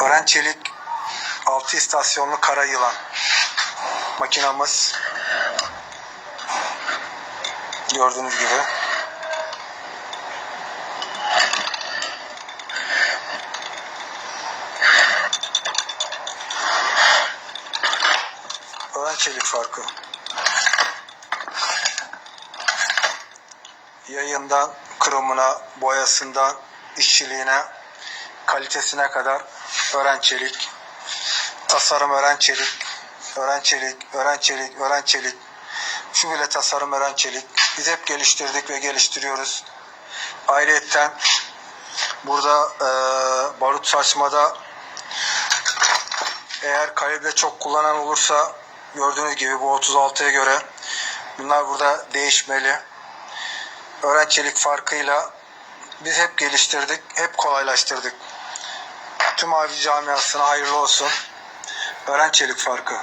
Ören Çelik 6 istasyonlu kara yılan. Makinamız gördüğünüz gibi. Ören Çelik farkı. Yayından kırımına, boyasından, işçiliğine, kalitesine kadar öğren çelik. Tasarım öğren çelik. Öğren çelik, öğren çelik, öğren çelik. Şu bile tasarım öğren çelik. Biz hep geliştirdik ve geliştiriyoruz. Ayrıca burada e, barut saçmada eğer kalibre çok kullanan olursa gördüğünüz gibi bu 36'ya göre bunlar burada değişmeli öğren çelik farkıyla biz hep geliştirdik, hep kolaylaştırdık. Tüm avi camiasına hayırlı olsun. Öğren çelik farkı.